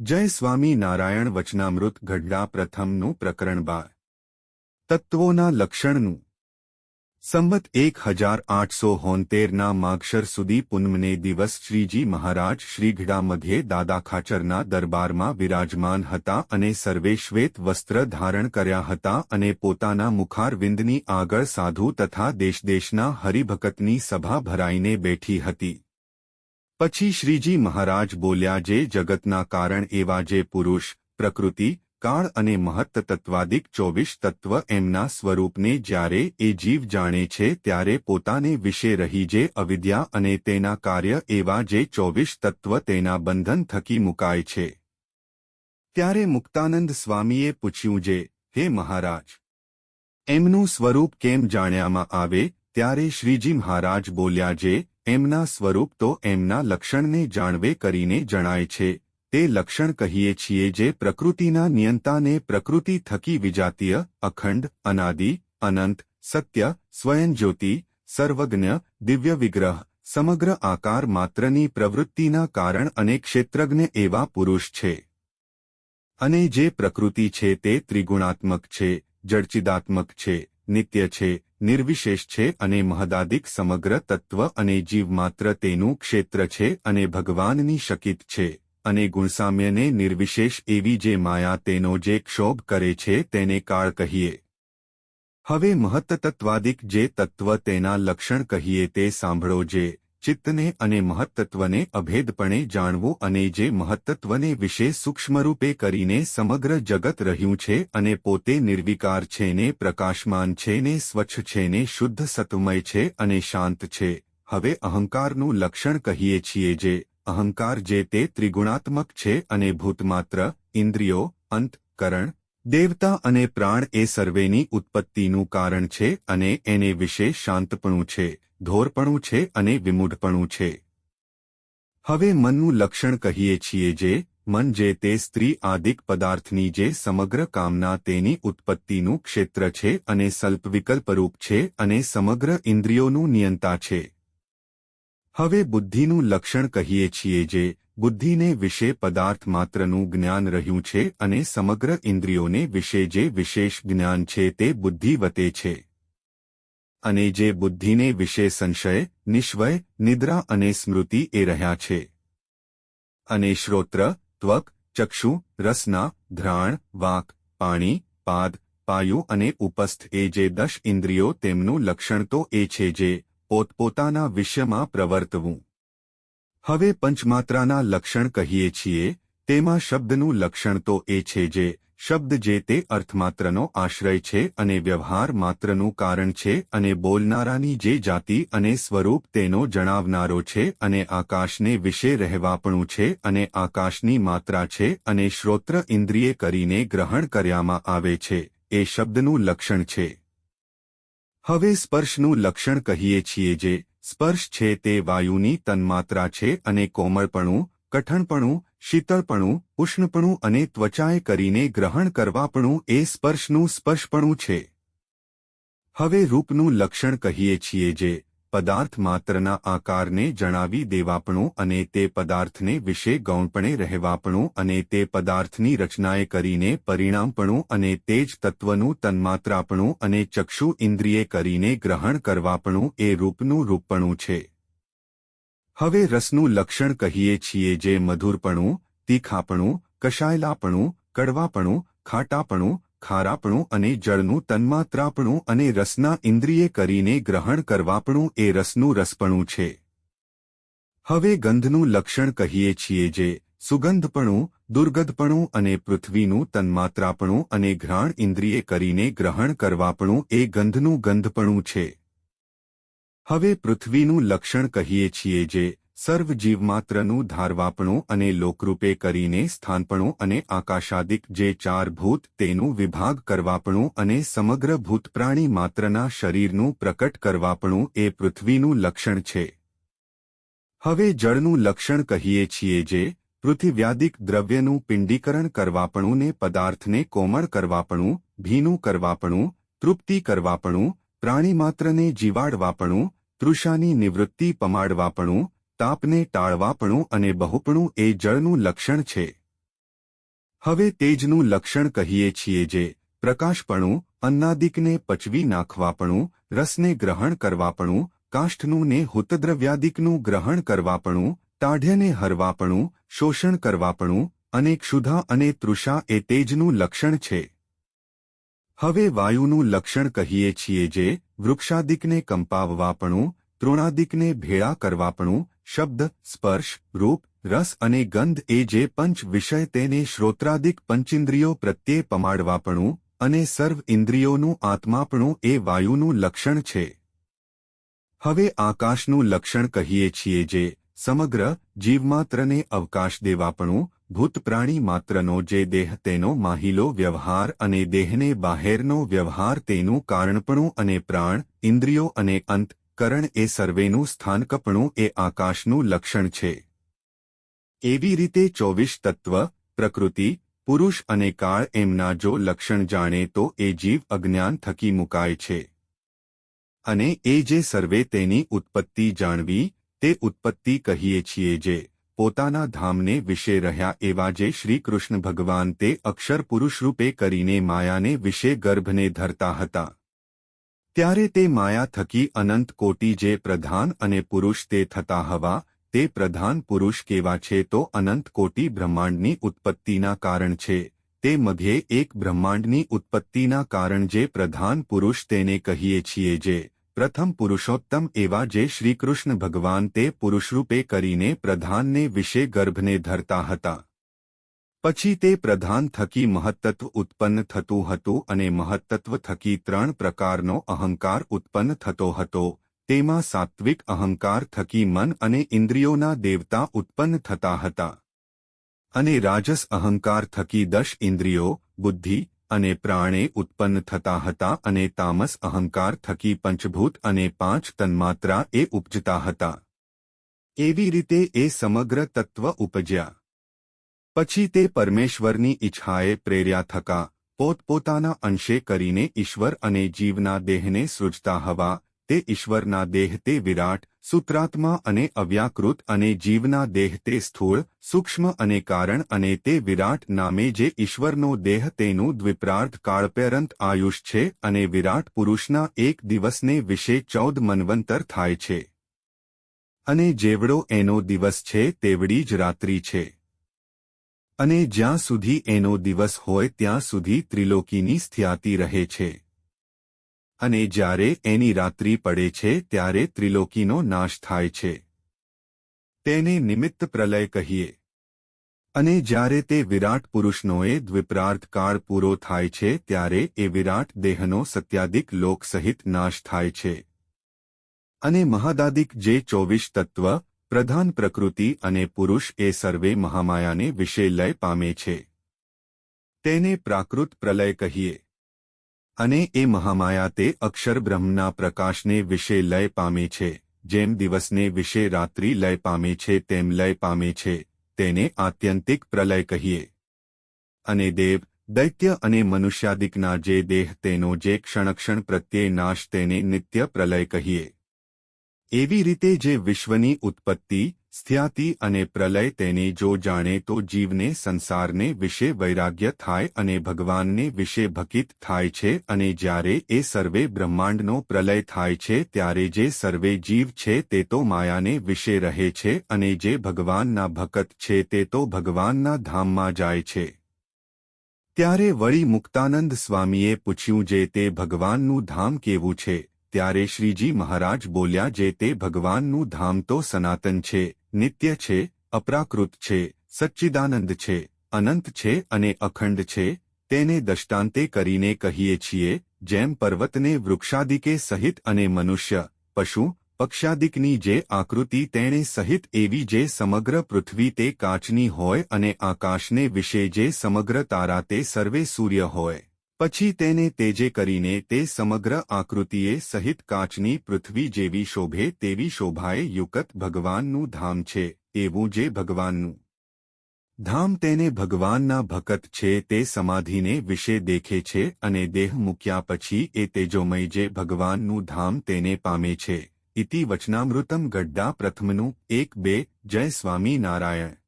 જય સ્વામી નારાયણ વચનામૃત ગઢડા પ્રથમનું પ્રકરણ બાર. તત્વોના લક્ષણનું. સંવત એક હજાર આઠસો હોંતેરના માગશર સુધી પુનમને દિવસ શ્રીજી મહારાજ શ્રીઘડા મધ્યે દાદા ખાચરના દરબારમાં વિરાજમાન હતા અને સર્વે શ્વેત વસ્ત્ર ધારણ કર્યા હતા અને પોતાના મુખારવિંદની આગળ સાધુ તથા દેશદેશના હરિભકતની સભા ભરાઈને બેઠી હતી. પછી શ્રીજી મહારાજ બોલ્યા, જે જગતના કારણ એવા જે પુરુષ, પ્રકૃતિ, કાળ અને મહત્તત્વાદિક ચોવીસ તત્વ એમના સ્વરૂપને જ્યારે એ જીવ જાણે છે, ત્યારે પોતાને વિશે રહી જે અવિદ્યા અને તેના કાર્ય એવા જે ચોવીસ તત્વ તેના બંધન થકી મુકાય છે. ત્યારે મુક્તાનંદ સ્વામીએ પૂછ્યું, જે, હે મહારાજ, એમનું સ્વરૂપ કેમ જાણ્યામાં આવે? ત્યારે શ્રીજી મહારાજ બોલ્યા, જે એમના સ્વરૂપ તો એમના લક્ષણને જાણવે કરીને જણાય છે. તે લક્ષણ કહીએ છીએ જે પ્રકૃતિના નિયંતાને પ્રકૃતિ થકી વિજાતીય, અખંડ, અનાદિ, અનંત, સત્ય સ્વયં જ્યોતિ સર્વજ્ઞ, દિવ્ય વિગ્રહ, સમગ્ર આકાર માત્રની પ્રવૃત્તિના કારણ અને ક્ષેત્રજ્ઞ એવા પુરુષ છે. અને જે પ્રકૃતિ છે તે ત્રિગુણાત્મક છે, જડચિદાત્મક છે, નિત્ય છે નિર્વિશેષ છે અને મહદાદિક સમગ્ર તત્વ અને જીવ માત્ર તેનું ક્ષેત્ર છે અને ભગવાનની શકિત છે, અને ગુણસામ્યને નિર્વિશેષ એવી જે માયા તેનો જે ક્ષોભ કરે છે તેને કાળ કહીએ. હવે મહત્તત્વાદિક જે તત્વ તેના લક્ષણ કહીએ તે સાંભળો જે ચિત્તને અને મહત્તત્વને અભેદપણે જાણવું અને જે મહત્તત્વને વિશે સૂક્ષ્મરૂપે કરીને સમગ્ર જગત રહ્યું છે અને પોતે નિર્વિકાર છે ને પ્રકાશમાન છે ને સ્વચ્છ છે ને શુદ્ધ સત્વમય છે અને શાંત છે. હવે અહંકારનું લક્ષણ કહીએ છીએ જે, અહંકાર જે તે ત્રિગુણાત્મક છે અને ભૂતમાત્ર, ઇન્દ્રિયો અંતકરણ દેવતા અને પ્રાણ એ સર્વેની ઉત્પત્તિનું કારણ છે અને એને વિશે શાંતપણું છે. ધોરપણું છે અને વિમૂઢપણું છે. હવે મનનું લક્ષણ કહીએ છીએ જે, મન જે તે સ્ત્રી આદિક પદાર્થની જે સમગ્ર કામના તેની ઉત્પત્તિનું ક્ષેત્ર છે અને સલ્પવિકલ્પરૂપ છે અને સમગ્ર ઇન્દ્રિયોનું નિયંતા છે. હવે બુદ્ધિનું લક્ષણ કહીએ છીએ જે, બુદ્ધિને વિશે પદાર્થ માત્રનું જ્ઞાન રહ્યું છે અને સમગ્ર ઇન્દ્રિયોને વિશે જે વિશેષ જ્ઞાન છે તે બુદ્ધિવતે છે. અને જે બુદ્ધિને વિશે સંશય, નિશ્વય, નિદ્રા અને સ્મૃતિ એ રહ્યા છે. અને શ્રોત્ર, ત્વક, ચક્ષુ, રસના, ધ્રાણ, વાક, પાણી, પાદ, પાયુ અને ઉપસ્થ એ જે દશ ઇન્દ્રિયો તેમનું લક્ષણ તો એ છે જે પોતપોતાના વિષયમાં પ્રવર્તવું. હવે પંચમાત્રાના લક્ષણ કહીએ છીએ, તેમાં શબ્દનું લક્ષણ તો એ છે જે શબ્દ જે તે અર્થમાત્રનો આશ્રય છે અને વ્યવહાર માત્રનું કારણ છે અને બોલનારાની જે જાતિ અને સ્વરૂપ તેનો જણાવનારો છે અને આકાશને વિશે રહેવાપણું છે અને આકાશની માત્રા છે અને શ્રોત્ર ઇન્દ્રિય કરીને ગ્રહણ કર્યામાં આવે છે, એ શબ્દનું લક્ષણ છે. હવે સ્પર્શનું લક્ષણ કહીએ છીએ જે, સ્પર્શ છે તે વાયુની તન્માત્રા છે અને કોમળપણું, કઠણપણું શીતળપણું, ઉષ્ણપણું અને ત્વચાએ કરીને ગ્રહણ કરવાપણું એ સ્પર્શનું સ્પર્શપણું છે. હવે રૂપનું લક્ષણ કહીએ છીએ જે પદાર્થ માત્રના આકારને જણાવી દેવાપણું અને તે પદાર્થને વિશે ગૌણપણે રહેવાપણું અને તે પદાર્થની રચનાએ કરીને પરિણામપણું અને તે જ તત્વનું તન્માત્રાપણું અને ચક્ષુ ઇન્દ્રિયે કરીને ગ્રહણ કરવાપણું એ રૂપનું રૂપપણું છે. હવે રસનું લક્ષણ કહીએ છીએ જે મધુરપણું, તીખાપણું, કશાયેલાપણું, કડવાપણું, ખાટાપણું, ખારાપણું અને જળનું તન્માત્રાપણું અને રસના ઇન્દ્રિય કરીને ગ્રહણ કરવાપણું એ રસનું રસપણું છે. હવે ગંધનું લક્ષણ કહીએ છીએ જે સુગંધપણું, દુર્ગંધપણું અને પૃથ્વીનું તન્માત્રાપણું અને ઘ્રાણ ઇન્દ્રિયે કરીને ગ્રહણ કરવાપણું એ ગંધનું ગંધપણું છે. હવે પૃથ્વીનું લક્ષણ કહીએ છીએ જે સર્વ જીવમાત્રનું ધારવાપણું અને લોકરૂપે કરીને સ્થાનપણું અને આકાશાદિક જે ચાર ભૂત તેનું વિભાગ કરવાપણું અને સમગ્ર ભૂતપ્રાણી માત્રના શરીરનું પ્રકટ કરવાપણું એ પૃથ્વીનું લક્ષણ છે. હવે જળનું લક્ષણ કહીએ છીએ જે પૃથિવ્યાદિક દ્રવ્યનું પિંડીકરણ કરવાપણું ને પદાર્થને કોમળ કરવાપણું, ભીનું કરવાપણું, તૃપ્તિ કરવાપણું પ્રાણીમાત્રને જીવાડવાપણું, તૃષાની નિવૃત્તિ પમાડવાપણું, તાપને ટાળવાપણું અને બહુપણું એ જળનું લક્ષણ છે. હવે તેજનું લક્ષણ કહીએ છીએ જે પ્રકાશપણું, અન્નાદિકને પચવી નાખવાપણું, રસને ગ્રહણ કરવાપણું કાષ્ઠનું ને હુતદ્રવ્યાદિકનું ગ્રહણ કરવાપણું, તાઢ્યને હરવાપણું, શોષણ કરવાપણું અને ક્ષુધા અને તૃષા એ તેજનું લક્ષણ છે. હવે વાયુનું લક્ષણ કહીએ છીએ જે વૃક્ષાદિકને કંપાવવાપણું, તૃણાદિકને ભેળા કરવાપણું, શબ્દ, સ્પર્શ, રૂપ, રસ અને ગંધ એ જે પંચ વિષય તેને શ્રોત્રાદિક પંચિન્દ્રિયો પ્રત્યે પમાડવાપણું અને સર્વ ઇન્દ્રિયોનું આત્માપણું એ વાયુનું લક્ષણ છે. હવે આકાશનું લક્ષણ કહીએ છીએ જે સમગ્ર જીવમાત્રને અવકાશ દેવાપણું ભૂત પ્રાણી માત્રનો જે દેહ તેનો માહિલો વ્યવહાર અને દેહને બહારનો વ્યવહાર તેનું કારણપણું અને પ્રાણ, ઇન્દ્રિયો અને અંત, કરણ એ સર્વેનું સ્થાનકપણું એ આકાશનું લક્ષણ છે. એવી રીતે ચોવીસ તત્વ, પ્રકૃતિ, પુરુષ અને કાળ એમના જો લક્ષણ જાણે તો એ જીવ અજ્ઞાન થકી મુકાય છે. અને એ જે સર્વે તેની ઉત્પત્તિ જાણવી, તે ઉત્પત્તિ કહીએ છીએ જે પોતાના ધામને વિશે રહ્યા એવા જે શ્રીકૃષ્ણ ભગવાન તે અક્ષર પુરુષ રૂપે કરીને માયાને વિશે ગર્ભને ધરતા હતા. ત્યારે તે માયા થકી અનંત કોટી જે પ્રધાન અને પુરુષ તે થતા હવા, તે પ્રધાન પુરુષ કેવા છે તો અનંત કોટી બ્રહ્માંડની ઉત્પત્તિના કારણ છે. તે મધ્યે એક બ્રહ્માંડની ઉત્પત્તિના કારણ જે પ્રધાન પુરુષ તેને કહીએ છીએ જે પ્રથમ પુરુષોત્તમ એવા જે શ્રીકૃષ્ણ ભગવાન તે પુરુષરૂપે કરીને પ્રધાનને વિશે ગર્ભને ધરતા હતા. પછી તે પ્રધાન થકી મહત્તત્વ ઉત્પન્ન થતું હતું અને મહત્તત્વ થકી ત્રણ પ્રકારનો અહંકાર ઉત્પન્ન થતો હતો. તેમાં સાત્વિક અહંકાર થકી મન અને ઇન્દ્રિયોના દેવતા ઉત્પન્ન થતા હતા. અને રાજસ અહંકાર થકી દશ ઇન્દ્રિયો, બુદ્ધિ અને પ્રાણે ઉત્પન્ન થતા હતા અને તામસ અહંકાર થકી પંચભૂત અને પાંચ તન્માત્રા એ ઉપજતા હતા. એવી રીતે એ સમગ્ર તત્વ ઉપજ્યા. પછી તે પરમેશ્વરની ઈચ્છાએ પ્રેર્યા થકા, પોતપોતાના અંશે કરીને ઈશ્વર અને જીવના દેહને સૃજતા હવા, તે ઈશ્વરના દેહ તે વિરાટ સૂત્રાત્મા અને અવ્યાકૃત અને જીવના દેહ તે સ્થૂળ, સૂક્ષ્મ અને કારણ અને તે વિરાટ નામે જે ઈશ્વરનો દેહ તેનું દ્વિપ્રાર્થ કાળપેરંત આયુષ છે અને વિરાટ પુરુષના એક દિવસને વિશે ચૌદ મનવંતર થાય છે. અને જેવડો એનો દિવસ છે તેવડી જ રાત્રિ છે. અને જ્યાં સુધી એનો દિવસ હોય ત્યાં સુધી ત્રિલોકીની સ્થ્યાતિ રહે છે. અને જ્યારે એની રાત્રિ પડે છે ત્યારે ત્રિલોકીનો નાશ થાય છે. તેને નિમિત્ત પ્રલય કહીએ. અને જ્યારે તે વિરાટ પુરુષનોએ દ્વિપ્રાર્થ કાળ પૂરો થાય છે ત્યારે એ વિરાટ દેહનો સત્યાધિક લોક સહિત નાશ થાય છે. અને મહાદાદિક જે ચોવીસ તત્વ, પ્રધાન પ્રકૃતિ અને પુરુષ એ સર્વે મહામાયાને વિશે લય પામે છે. તેને પ્રાકૃત પ્રલય કહીએ. અને એ મહામાયા તે અક્ષર બ્રહ્મના પ્રકાશને વિશે લય પામે છે, જેમ દિવસને વિશે રાત્રિ લય પામે છે, તેમ લય પામે છે, તેને આત્યંતિક પ્રલય કહીએ. અને દેવ, દૈત્ય અને મનુષ્યાદિકના જે દેહ તેનો જે ક્ષણક્ષણ પ્રત્યે નાશ તેને નિત્ય પ્રલય કહીએ. એવી રીતે જે વિશ્વની ઉત્પત્તિ સ્થ્યાતિ અને પ્રલય તેને જો જાણે તો જીવને સંસારને વિશે વૈરાગ્ય થાય અને ભગવાનને વિશે ભકિત થાય છે અને જ્યારે એ સર્વે બ્રહ્માંડનો પ્રલય થાય છે ત્યારે જે સર્વે જીવ છે તે તો માયાને વિશે રહે છે અને જે ભગવાનના ભકત છે તે તો ભગવાનના ધામમાં જાય છે. ત્યારે વળી મુક્તાનંદ સ્વામીએ પૂછ્યું જે તે ભગવાનનું ધામ કેવું છે? ત્યારે શ્રીજી મહારાજ બોલ્યા જે તે ભગવાનનું ધામ તો સનાતન છે નિત્ય છે, અપ્રાકૃત છે, સચ્ચિદાનંદ છે, અનંત છે અને અખંડ છે, તેને દષ્ટાંતે કરીને કહીએ છીએ, જેમ પર્વતને વૃક્ષાદિકે સહિત અને મનુષ્ય, પશુ, પક્ષાદિકની જે આકૃતિ તેણે સહિત એવી જે સમગ્ર પૃથ્વી તે કાચની હોય અને આકાશને વિશે જે સમગ્ર તારા તે સર્વે સૂર્ય હોય. પછી તેને તેજે કરીને તે સમગ્ર આકૃતિએ સહિત કાચની પૃથ્વી જેવી શોભે તેવી શોભાએ યુકત ભગવાનનું ધામ છે, એવું જે ભગવાનનું ધામ તેને ભગવાનના ભકત છે તે સમાધિને વિશે દેખે છે અને દેહ મૂક્યા પછી એ તેજોમય જે ભગવાનનું ધામ તેને પામે છે, ઇતિ વચનામૃતમ ગઢડા પ્રથમનું એક બે, જય સ્વામી નારાયણ